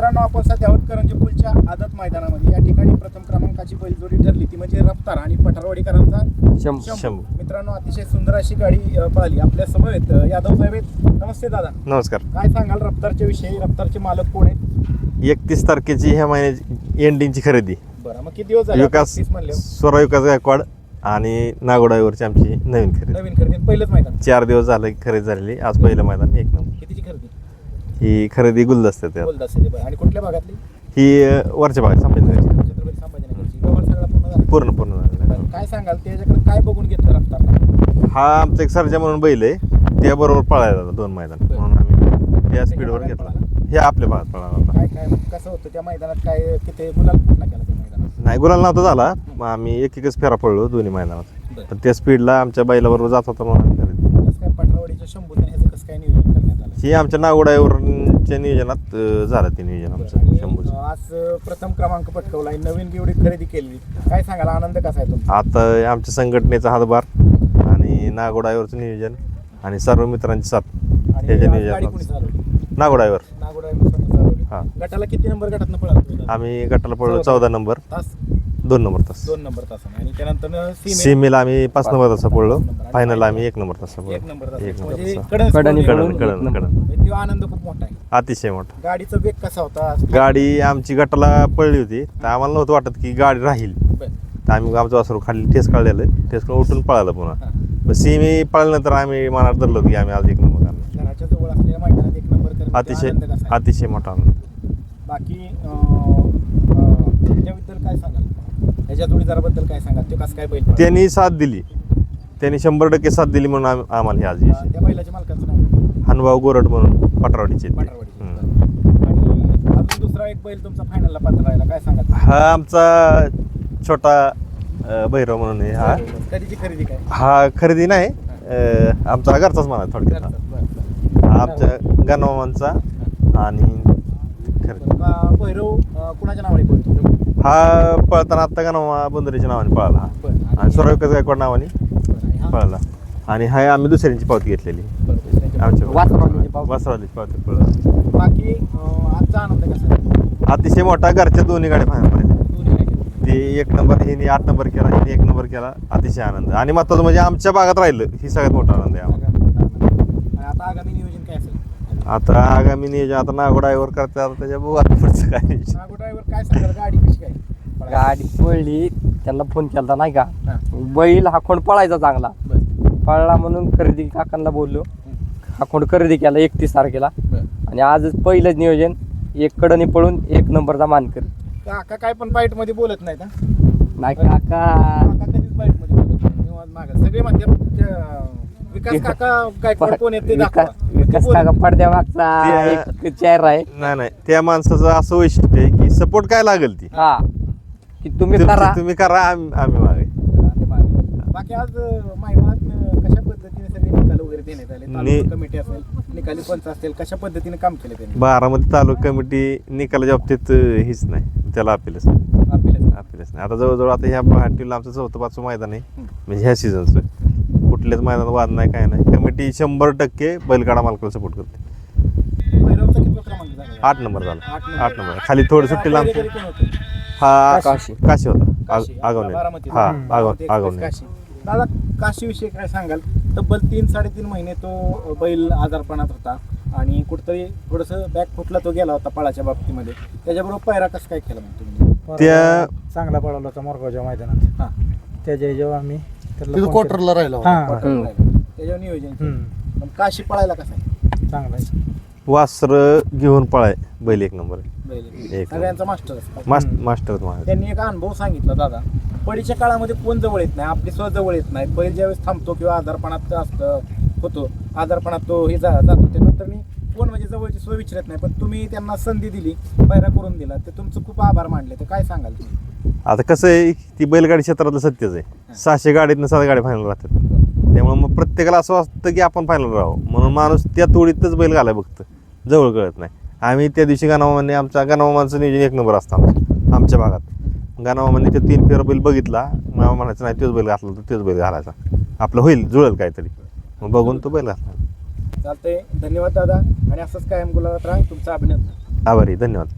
मित्रांनो आपण सध्या करंजी पुलच्या आदत मैदानामध्ये या ठिकाणी प्रथम क्रमांकाची बैलजोडी ठरली. ती म्हणजे रफ्तार आणि पठारवाडीकरांचा शंभू. मित्रांनो अतिशय सुंदर अशी गाडी पळाली. आपल्यासमोर आहेत यादव साहेब आहेत. नमस्ते दादा. नमस्कार. काय सांगाल रफ्तारच्या विषयी? रफ्तारचे मालक कोण आहेत? एकतीस तारखेची ह्या महिन्याची एंडिंगची खरेदी. बरं मग किती दिवस झाले विकास स्वरा विकास गायकवाड आणि नागोडावरची आमची नवीन खरेदी. नवीन खरेदी पहिलंच मैदान. चार दिवस झालं खरेदी झालेली. आज पहिलं मैदान एक नंबर. कितीची खरेदी? ही खरेदी गुलदस्ते त्यात बोलत असेल बरं. आणि कुठल्या भागातली? ही अं, वरच्या भागात संभाजीनगरची. छत्रपती संभाजीनगरची. व्यवहार सगळा पूर्ण झाला? पूर्ण पूर्ण झालेलं बरं, काय सांगाल? त्याच्याकडे काय बघून घेतलं रफ्तारला हा आमचा एक सर्जा म्हणून बैल आहे. त्याबरोबर पळायला होता दोन मैदान. म्हणून आम्ही त्या स्पीडवर घेतला. पळाला? हे आपल्या भागात पळाला होता. काय काय कसं होतं त्या मैदानात? काय किती केला त्या मैदानात? नाही गुलाल नव्हता झाला. मग आम्ही एक एकच फेरा पडलो दोन्ही मैदानात. बरं. पण त्या स्पीडला आमच्या बैलाबरोबर जात होता म्हणून आम्ही खरेदी कसं काय पटरावडीच्या काय नियोजन करण्यात आलं? ही आमच्या नागोडावरच्या नियोजनात अं, झालं ते नियोजन आणि आमचं शंभूचं. अं, आज प्रथम क्रमांक पटकवलाय नवीन एवढी खरेदी केली. काय सांगाल? आनंद कसा आहे तुमचा? आता आमच्या संघटनेचा हातभार आणि नागोडावरचं नियोजन आणि सर्व मित्रांची साथ आणि त्याच्या आज गाडी कोणी नियोजनात चालवली? नागोडावर नागोडा स्वतः चालवली? हा. गटाला किती नंबर गटातनं पळाला आम्ही गटाला पडलो चौदा. चौदा नंबर. तास दोन नंबर तास. दोन नंबर तासाने. आणि त्यानंतर सीमे सेमीला आम्ही पाच नंबर तासा पडलो फायनल आम्ही एक नंबर तासा एक नंबर पडलो तास एक नंबर म्हणजे तासा कडन कडानी कडन कडन म्हणजे तो आनंद खूप मोठा आहे. अतिशय मोठा. गाडीचा वेग कसा होता? गाडी आमची गटाला पडली होती. तर आम्हाला नव्हतं वाटत की गाडी राहील. बरं. तर आम्ही आमचं वासरू खाली ठेस काढलेलं ठेस काढून उठून पळालं पुन्हा. हा. मग सेमी पळाल्यानंतर आम्ही मनात धरलो होतो की आम्ही आज एक नंबर करणार. घराच्या जवळ असलेल्या मैदानात एक नंबर करण्याचा अतिशय आनंद कसा आहे? अतिशय मोठा आनंद. बाकी अं, त्याच्याबद्दल काय सांगाल त्याच्या जोडीदाराबद्दल काय सांगाल तो कसं काय बैल पळाला? त्यांनी साथ दिली त्यांनी शंभर टक्के साथ दिली म्हणून आम- आम्हाला हे आज यश अं, त्या बैलाच्या मालकाचं नाव हनुभाऊ गोरड म्हणून पटरावडीचे आहेत ते. पाटरवाडीचे. हम्म. आणि अजून दुसरा एक बैल तुमचा फायनलला पात्र राहिला काय सांगाल हा आमचा छोटा अं, भैरव म्हणून आहे हा कधीची खरेदी काय हा खरेदी नाही अं, आमचा घरचाच म्हणा थोडक्यात हा. बरं, हा आमच्या गणमामांचा आणि खरेदी बरं. भैरव अं, कुणाच्या नावाने पळतो हा पळताना आत्ता गणमा बंदरीच्या नावाने पळाला हा. आणि स्वराविकास गायकवाड नावाने? पळाला. आणि हा आम्ही दुसऱ्यांची पावती घेतलेली. आमच्या पावती. पळाला. बाकी आजचा आनंद कसा आहे? अतिशय मोठा घरच्या दोन्ही गाड्या काय केलं? ते एक नंबर हिने आठ नंबर केला हिने एक नंबर केला. अतिशय आनंद. आणि महत्वाचं म्हणजे आमच्या भागात राहिलं ही सगळ्यात मोठा आनंद आहे आम्हाला आणि आता आगामी नियोजन काय असेल आता आगामी नियोजन आता नागोडावर करते आता त्याच्या बघू आता पुढचं काय नियोजन. नागो ड्रायव्हर काय सांगाल? गाडी कशी काय? गाडी पळली त्यांना फोन केला नाही का? हा. बैल हाकोंड पळायचा चांगला. बरं, पळला म्हणून खरेदी काकांना बोललो. हाकोंड खरेदी केला एकतीस तारखेला. बरं. आणि आजच पहिलंच नियोजन एक कडनी पळून एक नंबरचा मानकर. काका काय पण बाईटमध्ये बोलत नाही का नाही काका. काका कधीच बाईटमध्ये बोलत नाही निवांत मागं. सगळे म्हणतात अं, विकास काका काय कोण येते विकास. विकास काका पडद्या मागचा ते- एक चेहरा आहे. नाही नाही. त्या माणसाचं असं वैशिष्ट्य आहे की सपोर्ट काय लागेल ती? हा. की तुम्ही तुमची- करा. तुम्ही करा आम्ही आम्ही मागे. बाकी आज अं, अं, कशा पद्धतीने सगळे निकाल वगैरे देण्यात आले? नि- कमिटी असेल निकाली पंच असतील कशा पद्धतीने काम केले त्यांनी? बारामती तालुका कमिटी निकालाच्या बाबतीत अं, हीच नाही. त्याला अपीलच आपल्याला अपीलच नाही. आता जवळजवळ आता ह्या पार्टीला आमचं चौथं पाचवं मैदान आहे. म्हणजे ह्या सीझनचं कुठल्याच मैदानात वाद नाही काय नाही. कमिटी शंभर टक्के बैलगाडा मालकाला सपोर्ट करते. क्रमांक झाला? आठ नंबर झाला. आठ नंबर. आठ नंबर. खाली थोडी सुट्टी लांब. वगैरे कोण होतं? हा काशी. काशी. होता. काशी, आग- आगवणे. हा. आगव एक्सप्रेस आगवणे. काशी. दादा काशी विषयी काय सांगाल? तब्बल तीन साडेतीन महिने तो बैल आजारपणात होता आणि कुठतरी थोडस बॅक फुटला तो गेला होता पळाच्या बाबतीमध्ये. त्याच्याबरोबर पैरा कसं काय केला मग तुम्ही? त्या चांगला पळवला होता मोरगावच्या मैदानात. हा. त्याच्या जेव्हा आम्ही तिथं क्वार्टरला राहिला केला. होता. हा. हम्म. त्याच्यावर नियोजन केलं. हम्म. पण काशी पळायला कसं आहे? चांगला आहे. वासर घेऊन पळाय बैल एक नंबर. आहे. बैल एक सगळ्यांचा मास्टर असतो. मास्ट हम्म. मास्टर माझा त्यांनी एक अनुभव सांगितला दादा. पडीच्या काळामध्ये कोण जवळ येत नाही? आपली स्व जवळ येत नाही. बैल ज्यावेळेस थांबतो किंवा आजारपणात असतं होतो. आजारपणात तो हे जा- जातो. त्यानंतर मी कोण म्हणजे जवळची सोय विचारत नाही पण तुम्ही त्यांना संधी दिली पैरा करून दिला तर तुमचं खूप आभार मानले. तर काय सांगाल तुम्ही? आता कसं आहे ती बैलगाडी क्षेत्रातलं सत्यच आहे. सहाशे गाडीतनं सात गाडी फायनल राहतात. त्यामुळे मग प्रत्येकाला असं वाटतं की आपण फायनल राहावं. म्हणून माणूस त्या तोडीतच बैल घालाय बघतं. जवळ कळत नाही. आम्ही त्या दिवशी गाणामामाने आमच्या गाणामामांचं नियोजन एक नंबर असतं आमचं आमच्या भागात. गाणामामाने ते तीन फेर बैल बघितला मामा म्हणायचं नाही तोच बैल घातला तर तोच बैल घालायचा. आपलं होईल जुळेल काहीतरी. मग बघून तो बैल घातला. चालतंय. धन्यवाद दादा. आणि असंच कायम गुलाबात राहा. तुमचं अभिनंदन. आभारी. धन्यवाद.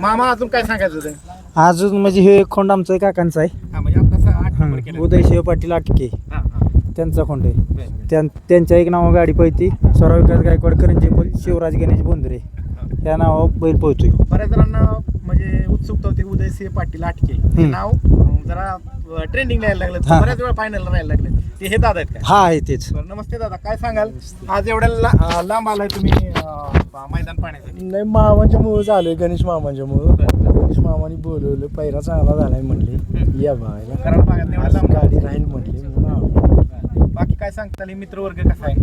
मामा अजून काय सांगायचं होतं? अजून म्हणजे हे खोंड आमचा आहे काकांचा आहे. हा म्हणजे आता असं आठ नंबर हं. उदयशिव पाटील आटके हा. त्यांचा खोंड आहे. बरं, बरं. त्यां त्यांच्या एक नाव गाडी पळती. स्वरा विकास गायकवाड करंजी बोल शिवराज गणेश बोंद्रे. या नावावर बैल पळतोय. बऱ्याच जणांना म्हणजे उत्सुकता होती उदयसिंह पाटील आटके हे. नाव अं, जरा ट्रेंडिंग यायला लागलं. हा. बऱ्याच वेळा फायनल राहायला लागले. ते हे दादा आहेत काय हा आहे तेच. बरं, नमस्ते दादा. काय सांगाल? आज एवढ्या ला- अं, लांब आलाय तुम्ही अं, मैदान पाण्यासाठी. नाही मामाच्या मुळे झालोय गणेश मामाच्या मुळे. गणेश मामाने बोलवलं पैरा चांगला झालाय म्हणले या बघायला कारण भागात एवढ्या आज लांब गाडी राहील म्हणले. म्हणून आलो. बाकी काय सांगता मित्रवर्ग कसा आहे?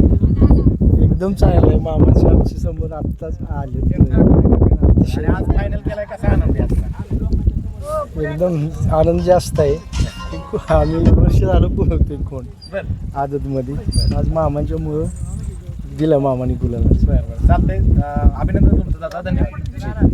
एकदम चांगलं आहे. मामाचे आमचे समोर आत्ताच आले. आणि आज फायनल केलाय कसा आनंद आहे आजचा? एकदम आनंद जास्त आहे. आम्ही वर्ष झालं पोहतोय कोण? बरं. आदत मध्ये आज मामाच्या मुळे दिलं मामाने गुलाला बरं बरं. चालतंय. अं, अभिनंदन तुमचं दादा. धन्यवाद.